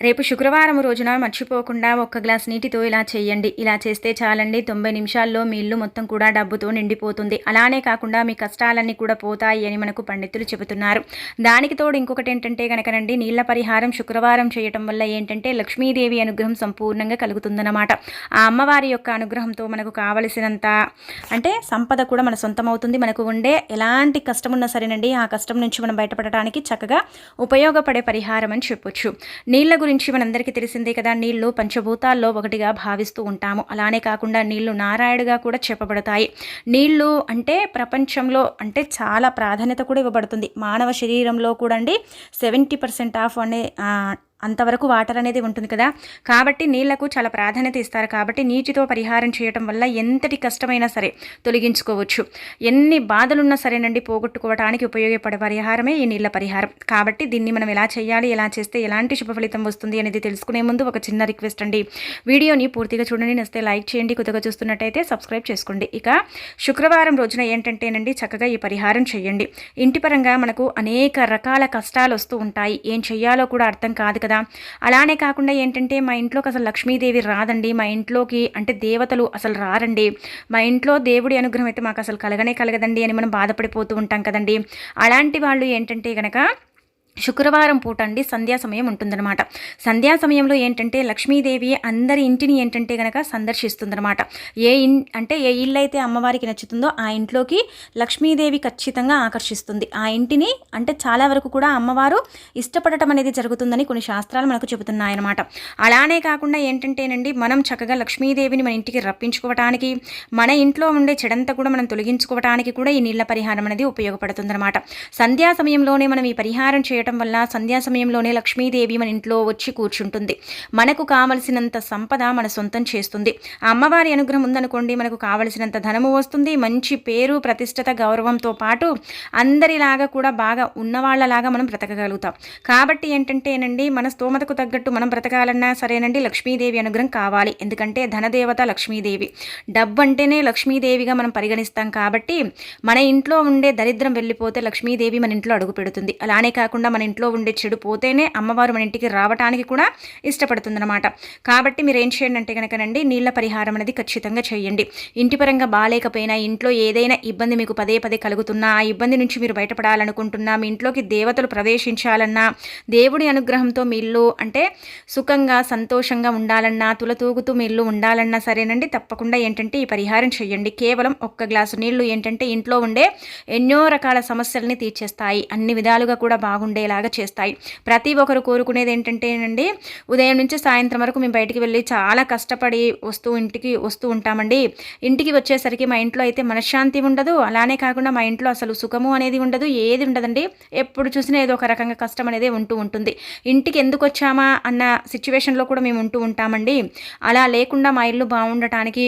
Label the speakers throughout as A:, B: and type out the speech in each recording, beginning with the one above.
A: రేపు శుక్రవారం రోజున మర్చిపోకుండా ఒక్క గ్లాస్ నీటితో ఇలా చేయండి. ఇలా చేస్తే చాలండి. తొంభై నిమిషాల్లో మీ ఇల్లు మొత్తం కూడా డబ్బుతో నిండిపోతుంది. అలానే కాకుండా మీ కష్టాలన్నీ కూడా పోతాయి అని మనకు పండితులు చెబుతున్నారు. దానికి తోడు ఇంకొకటి ఏంటంటే కనుకనండి నీళ్ళ పరిహారం శుక్రవారం చేయటం వల్ల ఏంటంటే లక్ష్మీదేవి అనుగ్రహం సంపూర్ణంగా కలుగుతుందన్నమాట. ఆ అమ్మవారి యొక్క అనుగ్రహంతో మనకు కావలసినంత అంటే సంపద కూడా మన సొంతం అవుతుంది మనకు ఉండే ఎలాంటి కష్టం ఉన్నా సరేనండి ఆ కష్టం నుంచి మనం బయటపడటానికి చక్కగా ఉపయోగపడే పరిహారం అని చెప్పొచ్చు. నీళ్ళ గురించి మనందరికీ తెలిసిందే కదా నీళ్ళు పంచభూతాల్లో ఒకటిగా భావిస్తూ ఉంటాము. అలానే కాకుండా నీళ్ళు నారాయణగా కూడా చెప్పబడతాయి. నీళ్ళు అంటే ప్రపంచంలో అంటే చాలా ప్రాధాన్యత కూడా ఇవ్వబడుతుంది. మానవ శరీరంలో కూడా అండి సెవెంటీ పర్సెంట్ ఆఫ్ అనే అంతవరకు వాటర్ అనేది ఉంటుంది కదా. కాబట్టి నీళ్ళకు చాలా ప్రాధాన్యత ఇస్తారు. కాబట్టి నీటితో పరిహారం చేయటం వల్ల ఎంతటి కష్టమైనా సరే తొలగించుకోవచ్చు. ఎన్ని బాధలున్నా సరేనండి పోగొట్టుకోవడానికి ఉపయోగపడే పరిహారమే ఈ నీళ్ళ పరిహారం. కాబట్టి దీన్ని మనం ఎలా చేయాలి ఎలా చేస్తే ఎలాంటి శుభ ఫలితం వస్తుంది అనేది తెలుసుకునే ముందు ఒక చిన్న రిక్వెస్ట్ అండి. వీడియోని పూర్తిగా చూడండి. నస్తే లైక్ చేయండి. కొద్దిగా చూస్తున్నట్టయితే సబ్స్క్రైబ్ చేసుకోండి. ఇక శుక్రవారం రోజున ఏంటంటేనండి చక్కగా ఈ పరిహారం చేయండి. ఇంటి పరంగా మనకు అనేక రకాల కష్టాలు వస్తూ ఉంటాయి. ఏం చేయాలో కూడా అర్థం కాదు కదా. కదా. అలానే కాకుండా ఏంటంటే మా ఇంట్లోకి అసలు లక్ష్మీదేవి రాదండి. మా ఇంట్లోకి అంటే దేవతలు అసలు రారండి. మా ఇంట్లో దేవుడి అనుగ్రహం అయితే మాకు అసలు కలగనే కలగదండి అని మనం బాధపడిపోతూ ఉంటాం కదండి. అలాంటి వాళ్ళు ఏంటంటే కనుక శుక్రవారం పూట అండి సంధ్యా సమయం ఉంటుందన్నమాట. సంధ్యా సమయంలో ఏంటంటే లక్ష్మీదేవి అందరి ఇంటిని ఏంటంటే కనుక సందర్శిస్తుందన్నమాట. ఏ ఇన్ అంటే ఏ ఇల్లు అయితే అమ్మవారికి నచ్చుతుందో ఆ ఇంట్లోకి లక్ష్మీదేవి ఖచ్చితంగా ఆకర్షిస్తుంది. ఆ ఇంటిని అంటే చాలా వరకు కూడా అమ్మవారు ఇష్టపడటం అనేది జరుగుతుందని కొన్ని శాస్త్రాలు మనకు చెబుతున్నాయన్నమాట. అలానే కాకుండా ఏంటంటేనండి మనం చక్కగా లక్ష్మీదేవిని మన ఇంటికి రప్పించుకోవటానికి మన ఇంట్లో ఉండే చెడంతా కూడా మనం తొలగించుకోవటానికి కూడా ఈ నీళ్ళ పరిహారం అనేది ఉపయోగపడుతుందన్నమాట. సంధ్యా సమయంలోనే మనం ఈ పరిహారం చేయడం ఉండటం వల్ల సంధ్యా సమయంలోనే లక్ష్మీదేవి మన ఇంట్లో వచ్చి కూర్చుంటుంది. మనకు కావలసినంత సంపద మన సొంతం చేస్తుంది. ఆ అమ్మవారి అనుగ్రహం ఉందనుకోండి మనకు కావలసినంత ధనము వస్తుంది. మంచి పేరు ప్రతిష్టత గౌరవంతో పాటు అందరిలాగా కూడా బాగా ఉన్నవాళ్ళలాగా మనం బ్రతకగలుగుతాం. కాబట్టి ఏంటంటేనండి మన స్తోమతకు తగ్గట్టు మనం బ్రతకాలన్నా సరేనండి లక్ష్మీదేవి అనుగ్రహం కావాలి. ఎందుకంటే ధనదేవత లక్ష్మీదేవి. డబ్బు అంటేనే లక్ష్మీదేవిగా మనం పరిగణిస్తాం కాబట్టి మన ఇంట్లో ఉండే దరిద్రం వెళ్ళిపోతే లక్ష్మీదేవి మన ఇంట్లో అడుగు పెడుతుంది. అలానే కాకుండా మన ఇంట్లో ఉండే చెడు పోతేనే అమ్మవారు మన ఇంటికి రావడానికి కూడా ఇష్టపడుతుందన్నమాట. కాబట్టి మీరు ఏం చేయండి అంటే కనుకనండి నీళ్ళ పరిహారం అనేది ఖచ్చితంగా చేయండి. ఇంటి పరంగా బాగాలేకపోయినా ఇంట్లో ఏదైనా ఇబ్బంది మీకు పదే పదే కలుగుతున్నా ఆ ఇబ్బంది నుంచి మీరు బయటపడాలనుకుంటున్నా మీ ఇంట్లోకి దేవతలు ప్రవేశించాలన్నా దేవుడి అనుగ్రహంతో మీ ఇల్లు అంటే సుఖంగా సంతోషంగా ఉండాలన్నా తులతూగుతూ మీ ఇల్లు ఉండాలన్నా సరేనండి. తప్పకుండా ఏంటంటే ఈ పరిహారం చేయండి. కేవలం ఒక్క గ్లాసు నీళ్ళు ఏంటంటే ఇంట్లో ఉండే ఎన్నో రకాల సమస్యల్ని తీర్చేస్తాయి. అన్ని విధాలుగా కూడా బాగుండే ఉండేలాగా చేస్తాయి. ప్రతి ఒక్కరు కోరుకునేది ఏంటంటేనండి ఉదయం నుంచి సాయంత్రం వరకు మేము బయటికి వెళ్ళి చాలా కష్టపడి వస్తూ ఇంటికి వస్తూ ఉంటామండి. ఇంటికి వచ్చేసరికి మా ఇంట్లో అయితే మనశ్శాంతి ఉండదు. అలానే కాకుండా మా ఇంట్లో అసలు సుఖము అనేది ఉండదు ఏది ఉండదండి. ఎప్పుడు చూసినా ఏదో ఒక రకంగా కష్టం అనేది ఉంటూ ఉంటుంది. ఇంటికి ఎందుకు వచ్చామా అన్న సిచ్యువేషన్లో కూడా మేము ఉంటూ ఉంటామండి. అలా లేకుండా మా ఇల్లు బాగుండటానికి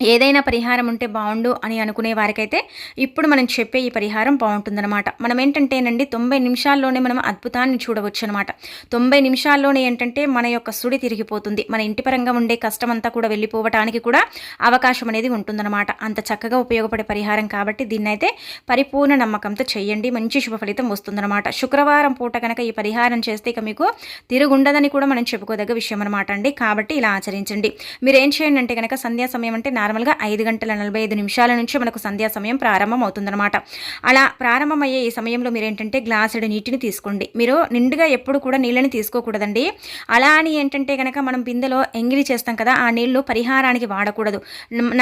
A: ఏదైనా పరిహారం ఉంటే బాగుండు అని అనుకునే వారికైతే ఇప్పుడు మనం చెప్పే ఈ పరిహారం బాగుంటుందన్నమాట మనం ఏంటంటేనండి తొంభై నిమిషాల్లోనే మనం అద్భుతాన్ని చూడవచ్చు అనమాట తొంభై నిమిషాల్లోనే ఏంటంటే మన యొక్క సుడి తిరిగిపోతుంది. మన ఇంటి పరంగా ఉండే కష్టం అంతా కూడా వెళ్ళిపోవటానికి కూడా అవకాశం అనేది ఉంటుందన్నమాట. అంత చక్కగా ఉపయోగపడే పరిహారం కాబట్టి దీన్నైతే పరిపూర్ణ నమ్మకంతో చేయండి మంచి శుభ ఫలితం వస్తుందన్నమాట. శుక్రవారం పూట కనుక ఈ పరిహారం చేస్తే ఇక మీకు తిరుగుండదని కూడా మనం చెప్పుకోదగ్గ విషయం అనమాట అండి. కాబట్టి ఇలా ఆచరించండి. మీరు ఏం చేయండి అంటే కనుక సంధ్యా సమయం అంటే నార్మల్గా ఐదు గంటల నలభై ఐదు నిమిషాల నుంచి మనకు సంధ్యా సమయం ప్రారంభం అవుతుందన్నమాట అలా ప్రారంభమయ్యే ఈ సమయంలో మీరు ఏంటంటే గ్లాసుడు నీటిని తీసుకోండి. మీరు నిండుగా ఎప్పుడు కూడా నీళ్ళని తీసుకోకూడదండి. అలా అని ఏంటంటే కనుక మనం బిందెలో ఎంగిలి చేస్తాం కదా ఆ నీళ్ళు పరిహారానికి వాడకూడదు.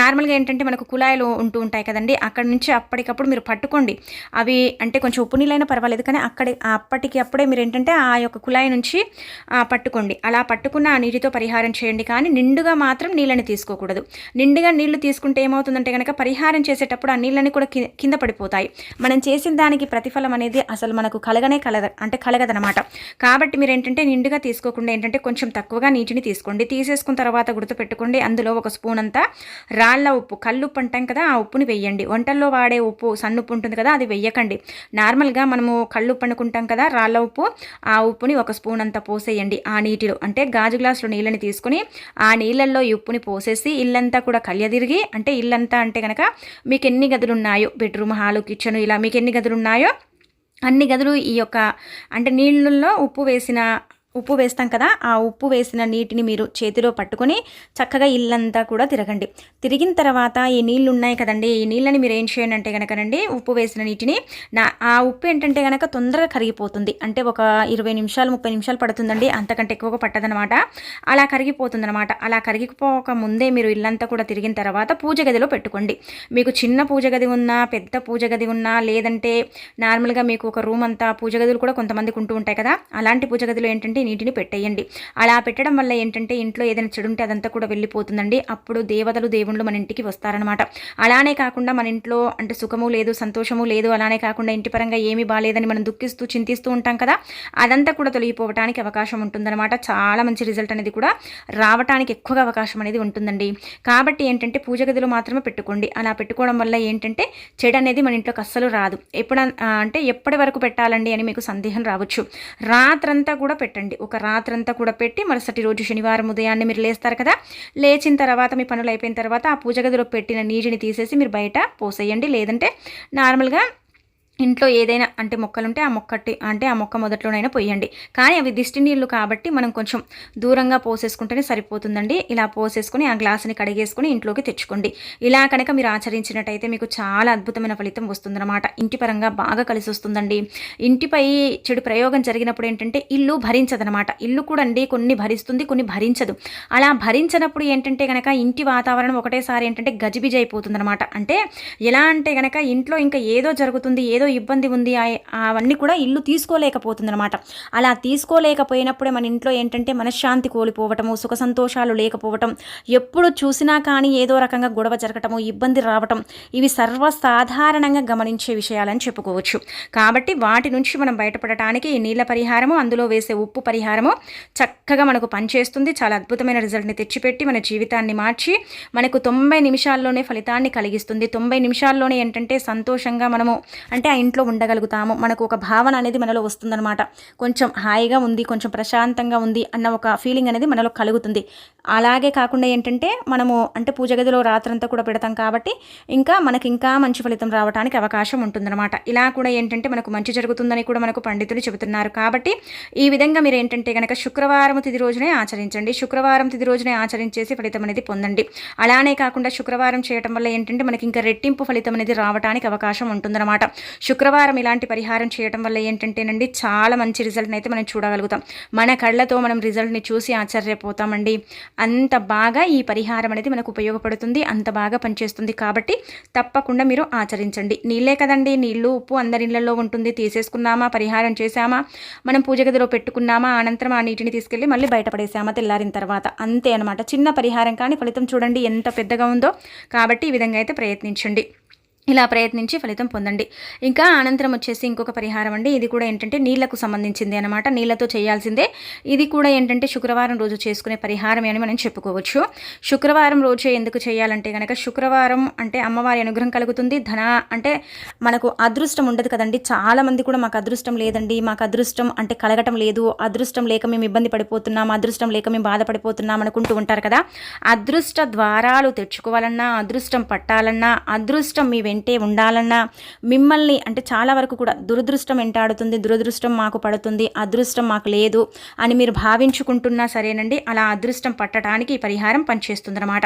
A: నార్మల్గా ఏంటంటే మనకు కుళాయిలు ఉంటూ ఉంటాయి కదండి అక్కడ నుంచి అప్పటికప్పుడు మీరు పట్టుకోండి. అవి అంటే కొంచెం ఉప్పు నీళ్ళైనా పర్వాలేదు కానీ అక్కడ అప్పటికి అప్పుడే మీరు ఏంటంటే ఆ యొక్క కుళాయి నుంచి పట్టుకోండి. అలా పట్టుకున్న ఆ నీటితో పరిహారం చేయండి కానీ నిండుగా మాత్రం నీళ్ళని తీసుకోకూడదు. నిండుగా నీళ్ళు తీసుకుంటే ఏమవుతుందంటే కనుక పరిహారం చేసేటప్పుడు ఆ నీళ్ళని కూడా కింద పడిపోతాయి. మనం చేసిన దానికి ప్రతిఫలం అనేది అసలు మనకు కలగనే కలగ అంటే కలగదనమాట కాబట్టి మీరు ఏంటంటే నిండుగా తీసుకోకుండా ఏంటంటే కొంచెం తక్కువగా నీటిని తీసుకోండి. తీసేసుకున్న తర్వాత గుర్తుపెట్టుకోండి. అందులో ఒక స్పూన్ అంతా రాళ్ళ ఉప్పు కల్లుప్పు అంటాం కదా ఆ ఉప్పుని వెయ్యండి వంటల్లో వాడే ఉప్పు సన్నుప్పు ఉంటుంది కదా అది వెయ్యకండి నార్మల్గా మనము కళ్ళుప్పు అనుకుంటాం కదా రాళ్ళ ఉప్పు ఆ ఉప్పుని ఒక స్పూన్ అంతా పోసేయండి. ఆ నీటిలో అంటే గాజు గ్లాసులో నీళ్ళని తీసుకుని ఆ నీళ్ళల్లో ఈ ఉప్పుని పోసేసి ఇల్లంతా కూడా కళ్యది తిరిగి అంటే ఇల్లంతా అంటే కనుక మీకు ఎన్ని గదులు ఉన్నాయో బెడ్రూమ్ హాలు కిచెన్ ఇలా మీకు ఎన్ని గదులు ఉన్నాయో అన్ని గదులు ఈ యొక్క అంటే నీళ్ళల్లో ఉప్పు వేసిన ఉప్పు వేస్తాం కదా ఆ ఉప్పు వేసిన నీటిని మీరు చేతిలో పట్టుకొని చక్కగా ఇల్లంతా కూడా తిరగండి. తిరిగిన తర్వాత ఈ నీళ్ళు ఉన్నాయి కదండి ఈ నీళ్ళని మీరు ఏం చేయండి అంటే కనుకనండి ఉప్పు వేసిన నీటిని నా ఆ ఉప్పు ఏంటంటే కనుక తొందరగా కరిగిపోతుంది. అంటే ఒక ఇరవై నిమిషాలు ముప్పై నిమిషాలు పడుతుందండి అంతకంటే ఎక్కువగా పట్టదనమాట అలా కరిగిపోతుందనమాట అలా కరిగిపోక ముందే మీరు ఇల్లంతా కూడా తిరిగిన తర్వాత పూజ గదిలో పెట్టుకోండి. మీకు చిన్న పూజ గది ఉన్నా పెద్ద పూజ గది ఉన్నా లేదంటే నార్మల్గా మీకు ఒక రూమ్ అంతా పూజ గదులు కూడా కొంతమందికి ఉంటూ ఉంటాయి కదా అలాంటి పూజ గదిలో ఏంటంటే నీటిని పెట్టేయండి. అలా పెట్టడం వల్ల ఏంటంటే ఇంట్లో ఏదైనా చెడు ఉంటే అదంతా కూడా వెళ్ళిపోతుందండి. అప్పుడు దేవతలు దేవుళ్ళు మన ఇంటికి వస్తారనమాట అలానే కాకుండా మన ఇంట్లో అంటే సుఖము లేదు సంతోషము లేదు అలానే కాకుండా ఇంటి పరంగా ఏమీ బాగాలేదని మనం దుఃఖిస్తూ చింతిస్తూ ఉంటాం కదా అదంతా కూడా తొలగిపోవడానికి అవకాశం ఉంటుందన్నమాట. చాలా మంచి రిజల్ట్ అనేది కూడా రావడానికి ఎక్కువగా అవకాశం అనేది ఉంటుందండి. కాబట్టి ఏంటంటే పూజ గదిలో మాత్రమే పెట్టుకోండి. అలా పెట్టుకోవడం వల్ల ఏంటంటే చెడు అనేది మన ఇంట్లోకి అస్సలు రాదు. ఎప్పుడు అంటే ఎప్పటి వరకు పెట్టాలండి అని మీకు సందేహం రావచ్చు. రాత్రంతా కూడా పెట్టండి. ఒక రాత్రంతా కూడా పెట్టి మరుసటి రోజు శనివారం ఉదయాన్నే మీరు లేస్తారు కదా లేచిన తర్వాత మీ పనులు అయిపోయిన తర్వాత ఆ పూజ గదిలో పెట్టిన నీటిని తీసేసి మీరు బయట పోసేయండి. లేదంటే నార్మల్గా ఇంట్లో ఏదైనా అంటే మొక్కలుంటే ఆ మొక్కటి అంటే ఆ మొక్క మొదట్లోనైనా పోయండి కానీ అవి దిష్టి నీళ్ళు కాబట్టి మనం కొంచెం దూరంగా పోసేసుకుంటేనే సరిపోతుందండి. ఇలా పోసేసుకొని ఆ గ్లాసుని కడిగేసుకొని ఇంట్లోకి తెచ్చుకోండి. ఇలా కనుక మీరు ఆచరించినట్టయితే మీకు చాలా అద్భుతమైన ఫలితం వస్తుందన్నమాట. ఇంటి పరంగా బాగా కలిసి వస్తుందండి ఇంటిపై చెడు ప్రయోగం జరిగినప్పుడు ఏంటంటే ఇల్లు భరించదనమాట ఇల్లు కూడా అండి కొన్ని భరిస్తుంది కొన్ని భరించదు. అలా భరించినప్పుడు ఏంటంటే కనుక ఇంటి వాతావరణం ఒకటేసారి ఏంటంటే గజిబిజి అయిపోతుందనమాట అంటే ఎలా అంటే కనుక ఇంట్లో ఇంకా ఏదో జరుగుతుంది ఏదో ఇబ్బంది ఉంది అవన్నీ కూడా ఇల్లు తీసుకోలేకపోతుంది అనమాట అలా తీసుకోలేకపోయినప్పుడే మన ఇంట్లో ఏంటంటే మనశ్శాంతి కోల్పోవటము సుఖ సంతోషాలు లేకపోవటం ఎప్పుడు చూసినా కానీ ఏదో రకంగా గొడవ జరగటము ఇబ్బంది రావటం ఇవి సర్వసాధారణంగా గమనించే విషయాలని చెప్పుకోవచ్చు. కాబట్టి వాటి నుంచి మనం బయటపడటానికి ఈ నీళ్ళ పరిహారము అందులో వేసే ఉప్పు పరిహారము చక్కగా మనకు పనిచేస్తుంది. చాలా అద్భుతమైన రిజల్ట్ని తెచ్చిపెట్టి మన జీవితాన్ని మార్చి మనకు తొంభై నిమిషాల్లోనే ఫలితాన్ని కలిగిస్తుంది. తొంభై నిమిషాల్లోనే ఏంటంటే సంతోషంగా మనము అంటే ఇంట్లో ఉండగలుగుతాము. మనకు ఒక భావన అనేది మనలో వస్తుందన్నమాట. కొంచెం హాయిగా ఉంది కొంచెం ప్రశాంతంగా ఉంది అన్న ఒక ఫీలింగ్ అనేది మనలో కలుగుతుంది. అలాగే కాకుండా ఏంటంటే మనము అంటే పూజ గదిలో రాత్రంతా కూడా పెడతాం కాబట్టి ఇంకా మనకి ఇంకా మంచి ఫలితం రావడానికి అవకాశం ఉంటుందన్నమాట. ఇలా కూడా ఏంటంటే మనకు మంచి జరుగుతుందని కూడా మనకు పండితులు చెబుతున్నారు. కాబట్టి ఈ విధంగా మీరు ఏంటంటే కనుక శుక్రవారం తిది రోజునే ఆచరించండి. శుక్రవారం తిది రోజునే ఆచరించేసి ఫలితం అనేది పొందండి. అలానే కాకుండా శుక్రవారం చేయటం వల్ల ఏంటంటే మనకి ఇంకా రెట్టింపు ఫలితం అనేది రావడానికి అవకాశం ఉంటుందన్నమాట. శుక్రవారం ఇలాంటి పరిహారం చేయడం వల్ల ఏంటంటేనండి చాలా మంచి రిజల్ట్ని అయితే మనం చూడగలుగుతాం. మన కళ్ళతో మనం రిజల్ట్ని చూసి ఆశ్చర్యపోతామండి. అంత బాగా ఈ పరిహారం అనేది మనకు ఉపయోగపడుతుంది అంత బాగా పనిచేస్తుంది కాబట్టి తప్పకుండా మీరు ఆచరించండి. నీళ్ళే కదండి నీళ్ళు ఉప్పు అందరి ఇళ్ళలో ఉంటుంది. తీసేసుకున్నామా పరిహారం చేశామా మనం పూజ గదిలో పెట్టుకున్నామా అనంతరం ఆ నీటిని తీసుకెళ్ళి మళ్ళీ బయటపడేసామా తెల్లారిన తర్వాత. అంతే అనమాట చిన్న పరిహారం కానీ ఫలితం చూడండి ఎంత పెద్దగా ఉందో కాబట్టి ఈ విధంగా అయితే ప్రయత్నించండి. ఇలా ప్రయత్నించి ఫలితం పొందండి. ఇంకా అనంతరం వచ్చేసి ఇంకొక పరిహారం అండి. ఇది కూడా ఏంటంటే నీళ్ళకు సంబంధించింది అనమాట నీళ్ళతో చేయాల్సిందే. ఇది కూడా ఏంటంటే శుక్రవారం రోజు చేసుకునే పరిహారం అని మనం చెప్పుకోవచ్చు. శుక్రవారం రోజు ఎందుకు చేయాలంటే కనుక శుక్రవారం అంటే అమ్మవారి అనుగ్రహం కలుగుతుంది. ధన అంటే మనకు అదృష్టం ఉండదు కదండి. చాలామంది కూడా మాకు అదృష్టం లేదండి. మాకు అదృష్టం అంటే కలగటం లేదు. అదృష్టం లేక మేము ఇబ్బంది పడిపోతున్నాం. అదృష్టం లేక మేము బాధపడిపోతున్నాం అనుకుంటూ ఉంటారు కదా. అదృష్ట ద్వారాలు తెచ్చుకోవాలన్నా అదృష్టం పట్టాలన్నా అదృష్టం మీ వెంటే ఉండాలన్నా మిమ్మల్ని అంటే చాలా వరకు కూడా దురదృష్టం వెంటాడుతుంది దురదృష్టం మాకు పడుతుంది అదృష్టం మాకు లేదు అని మీరు భావించుకుంటున్నా సరేనండి. అలా అదృష్టం పట్టడానికి ఈ పరిహారం పనిచేస్తుందన్నమాట.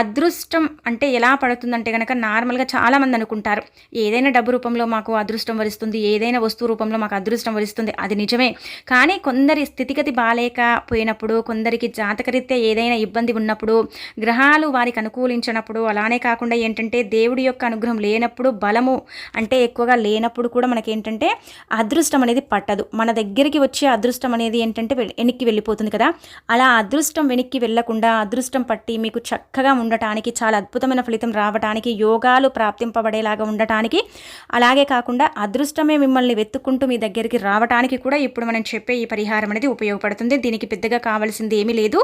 A: అదృష్టం అంటే ఎలా పడుతుందంటే కనుక నార్మల్గా చాలామంది అనుకుంటారు ఏదైనా డబ్బు రూపంలో మాకు అదృష్టం వరిస్తుంది ఏదైనా వస్తువు రూపంలో మాకు అదృష్టం వరిస్తుంది అది నిజమే. కానీ కొందరి స్థితిగతి బాగాలేకపోయినప్పుడు కొందరికి జాతకరీత్యా ఏదైనా ఇబ్బంది ఉన్నప్పుడు గ్రహాలు వారికి అనుకూలించినప్పుడు అలానే కాకుండా ఏంటంటే దేవుడి యొక్క అనుగ్రహం లేనప్పుడు బలము అంటే ఎక్కువగా లేనప్పుడు కూడా మనకి ఏంటంటే అదృష్టం అనేది పట్టదు. మన దగ్గరికి వచ్చే అదృష్టం అనేది ఏంటంటే వెనక్కి వెళ్ళిపోతుంది కదా. అలా అదృష్టం వెనక్కి వెళ్ళకుండా అదృష్టం పట్టి మీకు చక్కగా ఉండటానికి చాలా అద్భుతమైన ఫలితం రావడానికి యోగాలు ప్రాప్తింపబడేలాగా ఉండటానికి అలాగే కాకుండా అదృష్టమే మిమ్మల్ని వెతుక్కుంటూ మీ దగ్గరికి రావడానికి కూడా ఇప్పుడు మనం చెప్పే ఈ పరిహారం అనేది ఉపయోగపడుతుంది. దీనికి పెద్దగా కావాల్సింది ఏమీ లేదు.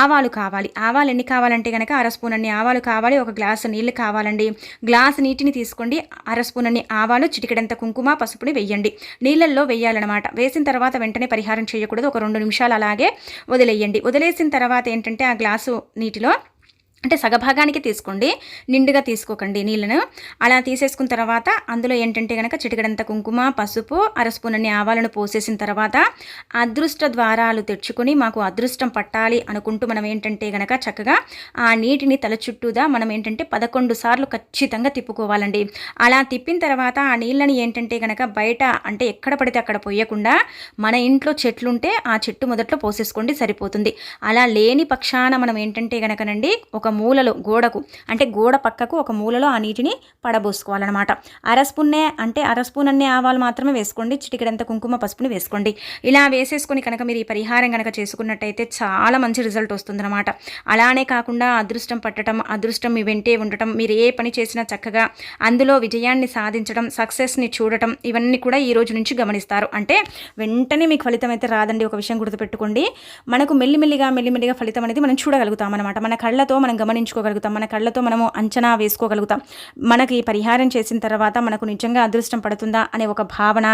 A: ఆవాలు కావాలి. ఆవాలు ఎన్ని కావాలంటే కనుక అర స్పూన్ అన్ని ఆవాలు కావాలి ఒక గ్లాసు నీళ్ళు కావాలండి. గ్లాస్ నీటిని తీసుకోండి. అర స్పూన్ ఆవాలు చిటికెడంత కుంకుమ పసుపుని వేయండి. నీళ్ళల్లో వేయాలన్నమాట. వేసిన తర్వాత వెంటనే పరిహారం చేయకూడదు. ఒక రెండు నిమిషాలు అలాగే వదిలేయండి. వదిలేసిన తర్వాత ఏంటంటే ఆ గ్లాసు నీటిలో అంటే సగభాగానికి తీసుకోండి నిండుగా తీసుకోకండి నీళ్ళను. అలా తీసేసుకున్న తర్వాత అందులో ఏంటంటే కనుక చిటికడంత కుంకుమ పసుపు అరస్పూనన్ని ఆవాలను పోసేసిన తర్వాత అదృష్ట ద్వారాలు తెచ్చుకొని మాకు అదృష్టం పట్టాలి అనుకుంటూ మనం ఏంటంటే కనుక చక్కగా ఆ నీటిని తల చుట్టూదా మనం ఏంటంటే పదకొండు సార్లు ఖచ్చితంగా తిప్పుకోవాలండి. అలా తిప్పిన తర్వాత ఆ నీళ్ళని ఏంటంటే కనుక బయట అంటే ఎక్కడ పడితే అక్కడ పోయకుండా మన ఇంట్లో చెట్లుంటే ఆ చెట్టు మొదట్లో పోసేసుకోండి సరిపోతుంది. అలా లేని పక్షాన మనం ఏంటంటే కనుకనండి ఒక మూలలో గోడకు అంటే గోడ పక్కకు ఒక మూలలో ఆ నీటిని పడబోసుకోవాలన్నమాట. అరస్పూన్నే అంటే అరస్పూన్ అన్ని ఆవాలు మాత్రమే వేసుకోండి చిటికెడంత కుంకుమ పసుపుని వేసుకోండి. ఇలా వేసేసుకొని కనుక మీరు ఈ పరిహారం కనుక చేసుకున్నట్టయితే చాలా మంచి రిజల్ట్ వస్తుందన్నమాట. అలానే కాకుండా అదృష్టం పట్టడం అదృష్టం మీ వెంటే ఉండటం మీరు ఏ పని చేసినా చక్కగా అందులో విజయాన్ని సాధించడం సక్సెస్ని చూడటం ఇవన్నీ కూడా ఈ రోజు నుంచి గమనిస్తారు. అంటే వెంటనే మీకు ఫలితం అయితే రాదండి ఒక విషయం గుర్తుపెట్టుకోండి. మనకు మెల్లిమెల్లిగా మెల్లిమెల్లిగా ఫలితం అనేది మనం చూడగలుగుతాం అనమాట మన కళ్ళతో మనం గమనించుకోగలుగుతాం. మన కళ్ళతో మనము అంచనా వేసుకోగలుగుతాం. మనకి పరిహారం చేసిన తర్వాత మనకు నిజంగా అదృష్టం పడుతుందా అనే ఒక భావన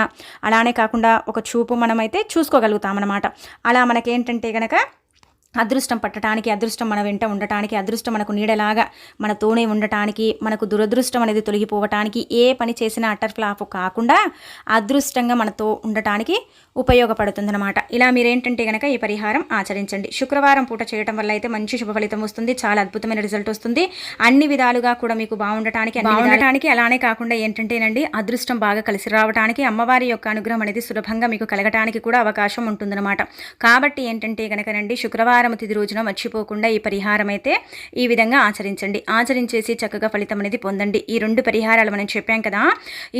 A: అలానే కాకుండా ఒక చూపు మనమైతే చూసుకోగలుగుతాం అనమాట అలా మనకేంటంటే కనుక అదృష్టం పట్టడానికి అదృష్టం మన వెంట ఉండటానికి అదృష్టం మనకు నీడలాగా మనతోనే ఉండటానికి మనకు దురదృష్టం అనేది తొలగిపోవటానికి ఏ పని చేసినా అటర్ ఫ్లాప్ కాకుండా అదృష్టంగా మనతో ఉండటానికి ఉపయోగపడుతుందన్నమాట. ఇలా మీరేంటంటే కనుక ఈ పరిహారం ఆచరించండి. శుక్రవారం పూట చేయడం వల్ల అయితే మంచి శుభ ఫలితం వస్తుంది చాలా అద్భుతమైన రిజల్ట్ వస్తుంది. అన్ని విధాలుగా కూడా మీకు బాగుండటానికి బాగుండటానికి అలానే కాకుండా ఏంటంటేనండి అదృష్టం బాగా కలిసి రావడానికి అమ్మవారి యొక్క అనుగ్రహం అనేది సులభంగా మీకు కలగటానికి కూడా అవకాశం ఉంటుందన్నమాట. కాబట్టి ఏంటంటే కనుకనండి శుక్రవారం శుక్రవారం తిది రోజున మర్చిపోకుండా ఈ పరిహారం అయితే ఈ విధంగా ఆచరించండి. ఆచరించేసి చక్కగా ఫలితం అనేది పొందండి. ఈ రెండు పరిహారాలు మనం చెప్పాం కదా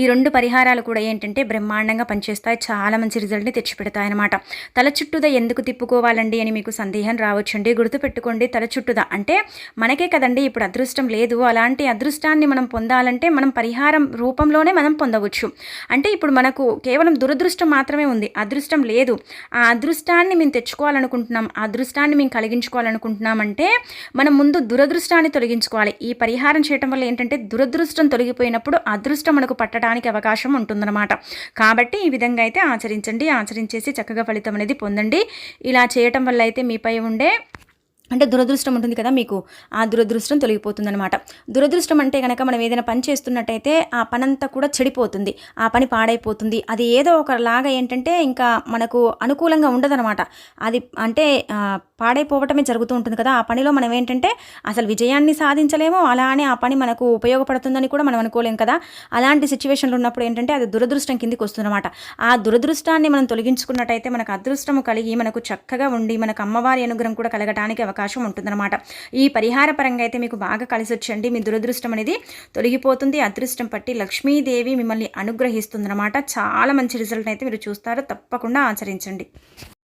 A: ఈ రెండు పరిహారాలు కూడా ఏంటంటే బ్రహ్మాండంగా పనిచేస్తాయి. చాలా మంచి రిజల్ట్ని తెచ్చిపెడతాయి అనమాట తల చుట్టూదా ఎందుకు తిప్పుకోవాలండి అని మీకు సందేహం రావచ్చండి. గుర్తుపెట్టుకోండి తల చుట్టూదా అంటే మనకే కదండి. ఇప్పుడు అదృష్టం లేదు. అలాంటి అదృష్టాన్ని మనం పొందాలంటే మనం పరిహారం రూపంలోనే మనం పొందవచ్చు. అంటే ఇప్పుడు మనకు కేవలం దురదృష్టం మాత్రమే ఉంది. అదృష్టం లేదు. ఆ అదృష్టాన్ని మేము తెచ్చుకోవాలనుకుంటున్నాం. అదృష్టాన్ని మేము కలిగించుకోవాలనుకుంటున్నామంటే మనం ముందు దురదృష్టాన్ని తొలగించుకోవాలి. ఈ పరిహారం చేయటం వల్ల ఏంటంటే దురదృష్టం తొలగిపోయినప్పుడు అదృష్టం మనకు పట్టడానికి అవకాశం ఉంటుందన్నమాట. కాబట్టి ఈ విధంగా అయితే ఆచరించండి ఆచరించేసి చక్కగా ఫలితం అనేది పొందండి. ఇలా చేయటం వల్ల అయితే మీపై ఉండే అంటే దురదృష్టం ఉంటుంది కదా మీకు. ఆ దురదృష్టం తొలగిపోతుందనమాట దురదృష్టం అంటే కనుక మనం ఏదైనా పని చేస్తున్నట్టయితే ఆ పనంతా కూడా చెడిపోతుంది. ఆ పని పాడైపోతుంది. అది ఏదో ఒకలాగా ఏంటంటే ఇంకా మనకు అనుకూలంగా ఉండదనమాట అది అంటే పాడైపోవటమే జరుగుతూ ఉంటుంది కదా. ఆ పనిలో మనం ఏంటంటే అసలు విజయాన్ని సాధించలేము. అలానే ఆ పని మనకు ఉపయోగపడుతుందని కూడా మనం అనుకోలేం కదా. అలాంటి సిచ్యువేషన్లు ఉన్నప్పుడు ఏంటంటే అది దురదృష్టం కిందికి వస్తుందన్నమాట. ఆ దురదృష్టాన్ని మనం తొలగించుకున్నట్టయితే మనకు అదృష్టము కలిగి మనకు చక్కగా ఉండి మనకు అమ్మవారి అనుగ్రహం కూడా కలగటానికి అవకాశం ఉంటుందన్నమాట. ఈ పరిహార పరంగా అయితే మీకు బాగా కలిసి వచ్చండి మీ దురదృష్టం అనేది తొలగిపోతుంది. అదృష్టం పట్టి లక్ష్మీదేవి మిమ్మల్ని అనుగ్రహిస్తుందన్నమాట. చాలా మంచి రిజల్ట్ అయితే మీరు చూస్తారు. తప్పకుండా ఆచరించండి.